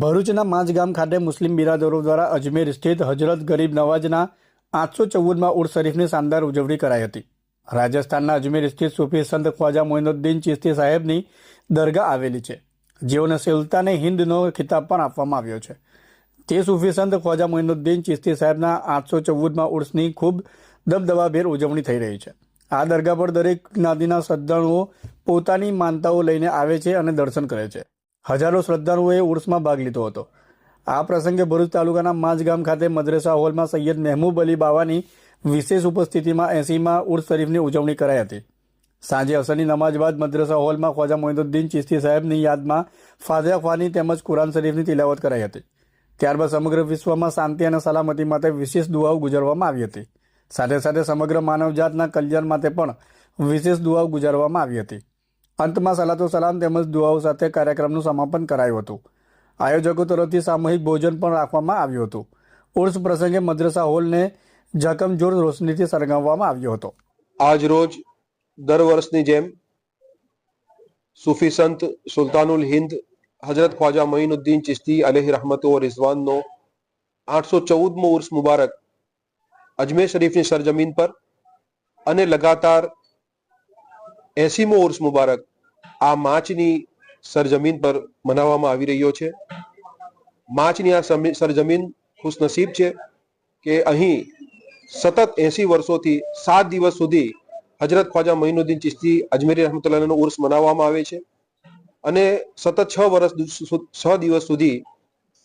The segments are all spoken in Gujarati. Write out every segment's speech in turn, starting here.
ભરૂચના માંજગામ ખાતે મુસ્લિમ બિરાદરો દ્વારા અજમેર સ્થિત હજરત ગરીબ નવાજના આઠસો ચૌદમાં ઉર્સ શરીફની શાનદાર ઉજવણી કરાઈ હતી. રાજસ્થાનના અજમેર સ્થિત સૂફી સંત ખ્વાજા મોઇનુદ્દીન ચિશ્તી સાહેબની દરગાહ આવેલી છે. જેઓને સુલતાને હિન્દનો ખિતાબ પણ આપવામાં આવ્યો છે. તે સૂફી સંત ખ્વાજા મોઇનુદ્દીન ચિશ્તી સાહેબના આઠસો ચૌદમાં ઉર્સની ખૂબ દબદબાભેર ઉજવણી થઈ રહી છે. આ દરગાહ પર દરેક જ્ઞાતિના શ્રદ્ધાળુઓ પોતાની માનતાઓ લઈને આવે છે અને દર્શન કરે છે. હજારો શ્રદ્ધાળુઓએ ઉર્સમાં ભાગ લીધો હતો. આ પ્રસંગે ભરૂચ તાલુકાના માંજગામ ખાતે મદ્રેસા હોલમાં સૈયદ મહેમૂબ અલી બાવાની વિશેષ ઉપસ્થિતિમાં એસીમાં ઉર્સ શરીફની ઉજવણી કરાઈ હતી. સાંજે અસરની નમાજ બાદ મદ્રેસા હોલમાં ખ્વાજા મોઇનુદ્દીન ચિશ્તી સાહેબની યાદમાં ફાઝિયા ખ્વાની તેમજ કુરાન શરીફની તિલાવત કરાઈ હતી. ત્યારબાદ સમગ્ર વિશ્વમાં શાંતિ અને સલામતી માટે વિશેષ દુઆઓ ગુજારવામાં આવી હતી. સાથે સાથે સમગ્ર માનવજાતના કલ્યાણ માટે પણ વિશેષ દુઆઓ ગુજારવામાં આવી હતી. અંતમાં સલાતો સલામ તેમજ દુઆઓ સાથે કાર્યક્રમનું સમાપન કરાયું હતું. આયોજકો તરફથી સામૂહિક ભોજન પણ રાખવામાં આવ્યું હતું. ઉર્સ પ્રસંગે મદ્રસા હોલને જકમજોર રોશનીથી સળગાવવામાં આવ્યો હતો. આજ રોજ દર વર્ષની જેમ સૂફી સંત સુલતાનુલ હિન્દ હજરત ખ્વાજા મોઇનુદ્દીન ચિશ્તી અલેહ રહમતો રિઝવાનનો આઠસો ચૌદમો ઉર્સ મુબારક અજમેર શરીફની સરજમીન પર અને લગાતાર એસીમો ઉર્સ મુબારક આ માચની સરજમીન પર મનાવવામાં આવી રહ્યો છે. માચની આ સરજમીન ખુશનસીબ છે કે અહીં સતત એસી વર્ષોથી સાત દિવસ સુધી હજરત ખ્વાજા મહિનુદ્દીન ચિશ્તી, અજમેરી રહમતુલ્લાનો ઉર્સ મનાવવામાં આવે છે અને સતત છ વર્ષ છ દિવસ સુધી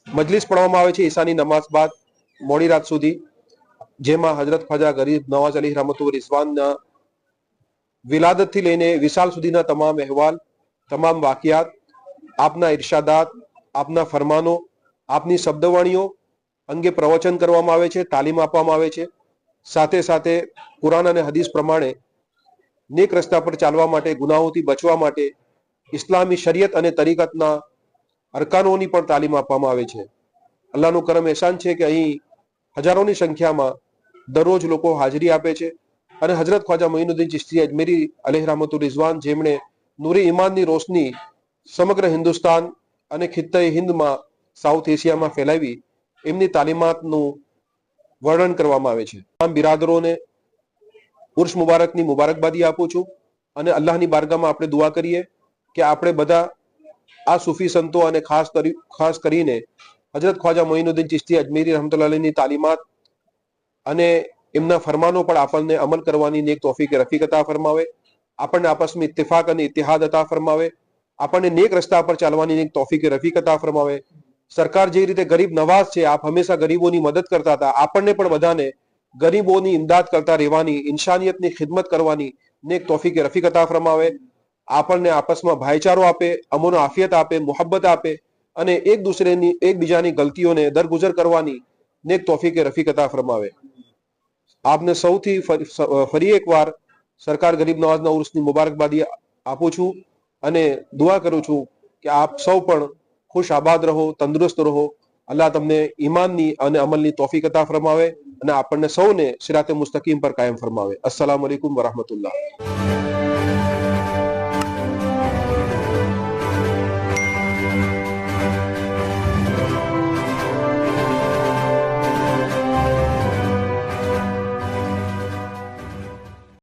મજલિસ પઢવામાં આવે છે ઈશાની નમાઝ બાદ મોડી રાત સુધી, જેમાં હજરત ખ્વાજા ગરીબ નવાઝ અલી રહમતુ રિઝવાનના વિલાદતથી લઈને વિશાલ સુધીના તમામ અહેવાલ, તમામ વાકિયાત, આપના ઇરશાદાત આપના ફરમાનો, આપની શબ્દવાણીઓ અંગે પ્રવચન કરવામાં આવે છે, તાલીમ આપવામાં આવે છે. સાથે સાથે કુરાન અને હદીસ પ્રમાણે નેક રસ્તા પર ચાલવા માટે ગુનાહોથી બચવા માટે ઇસ્લામી શરિયત અને તરીકતના અરકાનોની પણ તાલીમ આપવામાં આવે છે. અલ્લાહનું કરમ એહસાન છે કે અહીં હજારોની સંખ્યામાં દરરોજ લોકો હાજરી આપે છે. અને હજરત ખ્વાજા મોઇનુદ્દીન ચિશ્તી અજમેરી અલેહ rahmatur રિઝવાન, જેમણે નૂરી ઈમાનની રોશની સમગ્ર હિન્દુસ્તાન અને ખિત્તે હિન્દમાં સાઉથ એશિયામાં ફેલાવી, એમની તાલીમાતનું વર્ણન કરવામાં આવે છે. આમ બિરાદરોને ઉર્ષ મુબારકની મુબારકબાદી આપું છું અને અલ્લાહની બારગામાં આપણે દુઆ કરીએ કે આપણે બધા આ સૂફી સંતો અને ખાસ કરી, ખાસ કરીને હજરત ખ્વાજા મોઇનુદ્દીન ચિશ્તી અજમેરી રહમતુલ્લાની તાલીમાત અને એમના ફરમાનો પણ આપણને અમલ કરવાની નેક તોફીક રફીક અતા ફરમાવે, આપણને આપસમાં ઇત્તિફાક અને ઇતિહાદ અતા ફરમાવે, આપણને નેક રસ્તા પર ચાલવાની નેક તોફીક રફીક અતા ફરમાવે. સરકાર જે રીતે ગરીબ નવાઝ છે, આપ હંમેશા ગરીબોની મદદ કરતા હતા, આપણને પણ બધાને ગરીબોની ઇમદાદ કરતા રહેવાની, ઇન્સાનિયતની ખિદમત કરવાની નેક તોફીક રફીક અતા ફરમાવે. આપણને આપસમાં ભાઈચારો આપે, અમોનો આફિયત આપે, મોહબ્બત આપે અને એક દૂસરેની એકબીજાની ગલતીઓને દરગુજર કરવાની નેક તોફીક રફીક અતા ફરમાવે. આપને સૌથી ફરી- એકવાર સરકાર ગરીબ નવાજના ઉર્સની મુબારકબાદી આપું છું અને દુઆ કરું છું કે આપ સૌ પણ ખુશ આબાદ રહો, તંદુરસ્ત રહો. અલ્લાહ તમને ઈમાનની અને અમલની તોફીક ફરમાવે અને આપણને સૌને સિરાતે મુસ્તકીમ પર કાયમ ફરમાવે. અસલામ અલૈકુમ વરહમતુલ્લાહ.